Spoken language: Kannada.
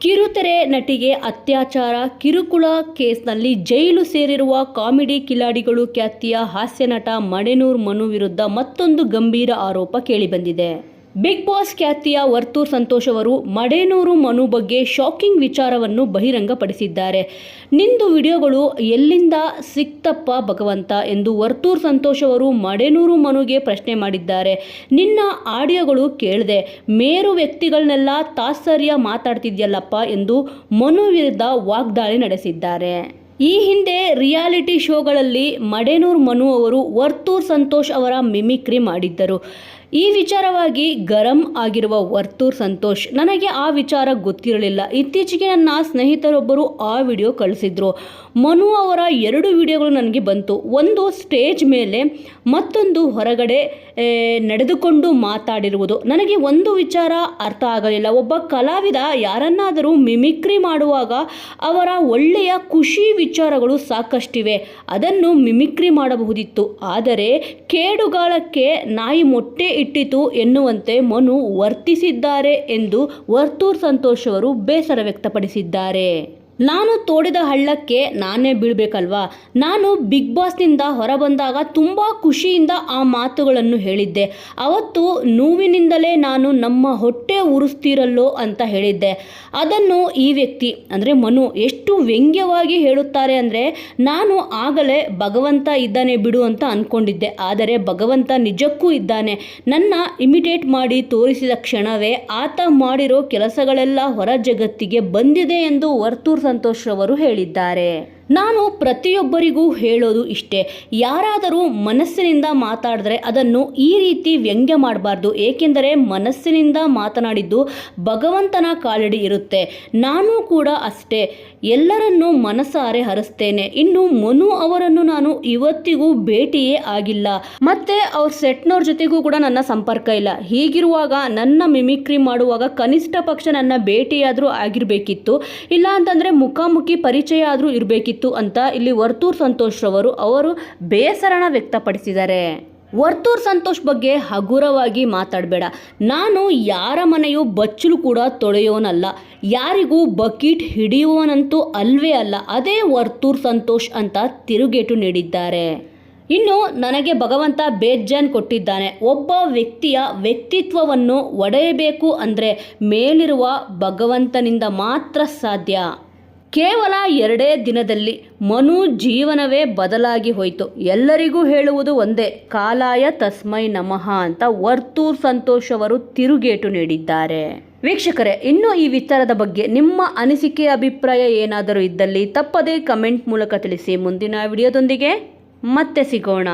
ಕಿರುತೆರೆ ನಟಿಗೆ ಅತ್ಯಾಚಾರ, ಕಿರುಕುಳ ಕೇಸ್ನಲ್ಲಿ ಜೈಲು ಸೇರಿರುವ ಕಾಮಿಡಿ ಕಿಲಾಡಿಗಳು ಖ್ಯಾತಿಯ ಹಾಸ್ಯನಟ ಮಡೆನೂರ್ ಮನು ವಿರುದ್ಧ ಮತ್ತೊಂದು ಗಂಭೀರ ಆರೋಪ ಕೇಳಿಬಂದಿದೆ. ಬಿಗ್ ಬಾಸ್ ಖ್ಯಾತಿಯ ವರ್ತೂರ್ ಸಂತೋಷ್ ಅವರು ಮಡೇನೂರು ಮನು ಬಗ್ಗೆ ಶಾಕಿಂಗ್ ವಿಚಾರವನ್ನು ಬಹಿರಂಗಪಡಿಸಿದ್ದಾರೆ. ನಿಂದು ವಿಡಿಯೋಗಳು ಎಲ್ಲಿಂದ ಸಿಕ್ತಪ್ಪ ಭಗವಂತ ಎಂದು ವರ್ತೂರ್ ಸಂತೋಷ್ ಅವರು ಮಡೇನೂರು ಮನುಗೆ ಪ್ರಶ್ನೆ ಮಾಡಿದ್ದಾರೆ. ನಿನ್ನ ಆಡಿಯೋಗಳು ಕೇಳಿದೆ, ಮೇರು ವ್ಯಕ್ತಿಗಳನ್ನೆಲ್ಲ ತಾತ್ಸರ್ಯ ಮಾತಾಡ್ತಿದ್ಯಲ್ಲಪ್ಪ ಎಂದು ಮನು ವಿರುದ್ಧ ವಾಗ್ದಾಳಿ ನಡೆಸಿದ್ದಾರೆ. ಈ ಹಿಂದೆ ರಿಯಾಲಿಟಿ ಶೋಗಳಲ್ಲಿ ಮಡೇನೂರ್ ಮನು ಅವರು ವರ್ತೂರ್ ಸಂತೋಷ್ ಅವರ ಮಿಮಿಕ್ರಿ ಮಾಡಿದ್ದರು. ಈ ವಿಚಾರವಾಗಿ ಗರಂ ಆಗಿರುವ ವರ್ತೂರ್ ಸಂತೋಷ್, ನನಗೆ ಆ ವಿಚಾರ ಗೊತ್ತಿರಲಿಲ್ಲ. ಇತ್ತೀಚೆಗೆ ನನ್ನ ಸ್ನೇಹಿತರೊಬ್ಬರು ಆ ವಿಡಿಯೋ ಕಳಿಸಿದ್ರು. ಮನು ಅವರ ಎರಡು ವಿಡಿಯೋಗಳು ನನಗೆ ಬಂತು. ಒಂದು ಸ್ಟೇಜ್ ಮೇಲೆ ಮತ್ತೊಂದು ಹೊರಗಡೆ ನಡೆದುಕೊಂಡು ಮಾತಾಡಿರುವುದು. ನನಗೆ ಒಂದು ವಿಚಾರ ಅರ್ಥ ಆಗಲಿಲ್ಲ. ಒಬ್ಬ ಕಲಾವಿದ ಯಾರನ್ನಾದರೂ ಮಿಮಿಕ್ರಿ ಮಾಡುವಾಗ ಅವರ ಒಳ್ಳೆಯ ಖುಷಿ ವಿಚಾರಗಳು ಸಾಕಷ್ಟಿವೆ. ಅದನ್ನು ಮಿಮಿಕ್ರಿ ಮಾಡಬಹುದಿತ್ತು. ಆದರೆ ಕೇಡುಗಾಲಕ್ಕೆ ನಾಯಿ ಮೊಟ್ಟೆ ಇಟ್ಟಿತು ಎನ್ನುವಂತೆ ಮನು ವರ್ತಿಸಿದ್ದಾರೆ ಎಂದು ವರ್ತೂರ್ ಸಂತೋಷ್ ಅವರು ಬೇಸರ ವ್ಯಕ್ತಪಡಿಸಿದ್ದಾರೆ. ನಾನು ತೋಡಿದ ಹಳ್ಳಕ್ಕೆ ನಾನೇ ಬೀಳ್ಬೇಕಲ್ವಾ? ನಾನು ಬಿಗ್ ಬಾಸ್ನಿಂದ ಹೊರಬಂದಾಗ ತುಂಬ ಖುಷಿಯಿಂದ ಆ ಮಾತುಗಳನ್ನು ಹೇಳಿದ್ದೆ. ಅವತ್ತು ನೋವಿನಿಂದಲೇ ನಾನು ನಮ್ಮ ಹೊಟ್ಟೆ ಉರಿಸ್ತಿರಲ್ಲೋ ಅಂತ ಹೇಳಿದ್ದೆ. ಅದನ್ನು ಈ ವ್ಯಕ್ತಿ, ಅಂದರೆ ಮನು, ಎಷ್ಟು ವ್ಯಂಗ್ಯವಾಗಿ ಹೇಳುತ್ತಾರೆ ಅಂದರೆ, ನಾನು ಆಗಲೇ ಭಗವಂತ ಇದ್ದಾನೆ ಬಿಡು ಅಂತ ಅಂದ್ಕೊಂಡಿದ್ದೆ ಆದರೆ ಭಗವಂತ ನಿಜಕ್ಕೂ ಇದ್ದಾನೆ. ನನ್ನ ಇಮಿಟೇಟ್ ಮಾಡಿ ತೋರಿಸಿದ ಕ್ಷಣವೇ ಆತ ಮಾಡಿರೋ ಕೆಲಸಗಳೆಲ್ಲ ಹೊರ ಜಗತ್ತಿಗೆ ಬಂದಿದೆ ಎಂದು ವರ್ತೂರ್ ಸಂತೋಷ್ ರವರು ಹೇಳಿದ್ದಾರೆ. ನಾನು ಪ್ರತಿಯೊಬ್ಬರಿಗೂ ಹೇಳೋದು ಇಷ್ಟೇ. ಯಾರಾದರೂ ಮನಸ್ಸಿನಿಂದ ಮಾತಾಡಿದ್ರೆ ಅದನ್ನು ಈ ರೀತಿ ವ್ಯಂಗ್ಯ ಮಾಡಬಾರ್ದು. ಏಕೆಂದರೆ ಮನಸ್ಸಿನಿಂದ ಮಾತನಾಡಿದ್ದು ಭಗವಂತನ ಕಾಲಡಿ ಇರುತ್ತೆ. ನಾನು ಕೂಡ ಅಷ್ಟೇ. ಎಲ್ಲರನ್ನೂ ಮನಸಾರೆ ಹರಿಸ್ತೇನೆ. ಇನ್ನು ಮನು ಅವರನ್ನು ನಾನು ಇವತ್ತಿಗೂ ಭೇಟಿಯೇ ಆಗಿಲ್ಲ. ಮತ್ತೆ ಅವ್ರ ಸೆಟ್ನವ್ರ ಜೊತೆಗೂ ಕೂಡ ನನ್ನ ಸಂಪರ್ಕ ಇಲ್ಲ. ಹೀಗಿರುವಾಗ ನನ್ನ ಮಿಮಿಕ್ರಿ ಮಾಡುವಾಗ ಕನಿಷ್ಠ ಪಕ್ಷ ನನ್ನ ಭೇಟಿಯಾದರೂ ಆಗಿರಬೇಕಿತ್ತು. ಇಲ್ಲ ಅಂತಂದರೆ ಮುಖಾಮುಖಿ ಪರಿಚಯ ಆದರೂ ಇರಬೇಕಿತ್ತು. ಅಂತ ಇಲ್ಲಿ ವರ್ತೂರ್ ಸಂತೋಷ್ ರವರು ಅವರು ಬೇಸರಣ ವ್ಯಕ್ತಪಡಿಸಿದ್ದಾರೆ. ವರ್ತೂರ್ ಸಂತೋಷ್ ಬಗ್ಗೆ ಹಗುರವಾಗಿ ಮಾತಾಡಬೇಡ. ನಾನು ಯಾರ ಮನೆಯು ಬಚ್ಚಲು ಕೂಡ ತೊಳೆಯೋನಲ್ಲ. ಯಾರಿಗೂ ಬಕೀಟ್ ಹಿಡಿಯುವನಂತೂ ಅಲ್ವೇ ಅಲ್ಲ. ಅದೇ ವರ್ತೂರ್ ಸಂತೋಷ್ ಅಂತ ತಿರುಗೇಟು ನೀಡಿದ್ದಾರೆ. ಇನ್ನು ನನಗೆ ಭಗವಂತ ಬೇಜಾನ್ ಕೊಟ್ಟಿದ್ದಾನೆ. ಒಬ್ಬ ವ್ಯಕ್ತಿಯ ವ್ಯಕ್ತಿತ್ವವನ್ನು ಒಡೆಯಬೇಕು ಅಂದರೆ ಮೇಲಿರುವ ಭಗವಂತನಿಂದ ಮಾತ್ರ ಸಾಧ್ಯ. ಕೇವಲ ಎರಡೇ ದಿನದಲ್ಲಿ ಮನು ಜೀವನವೇ ಬದಲಾಗಿ ಹೋಯಿತು. ಎಲ್ಲರಿಗೂ ಹೇಳುವುದು ಒಂದೇ, ಕಾಲಾಯ ತಸ್ಮೈ ನಮಃ ಅಂತ ವರ್ತೂರ್ ಸಂತೋಷ್ ಅವರು ತಿರುಗೇಟು ನೀಡಿದ್ದಾರೆ. ವೀಕ್ಷಕರೇ, ಇನ್ನು ಈ ವಿಚಾರದ ಬಗ್ಗೆ ನಿಮ್ಮ ಅನಿಸಿಕೆ, ಅಭಿಪ್ರಾಯ ಏನಾದರೂ ಇದ್ದಲ್ಲಿ ತಪ್ಪದೇ ಕಮೆಂಟ್ ಮೂಲಕ ತಿಳಿಸಿ. ಮುಂದಿನ ವಿಡಿಯೋದೊಂದಿಗೆ ಮತ್ತೆ ಸಿಗೋಣ.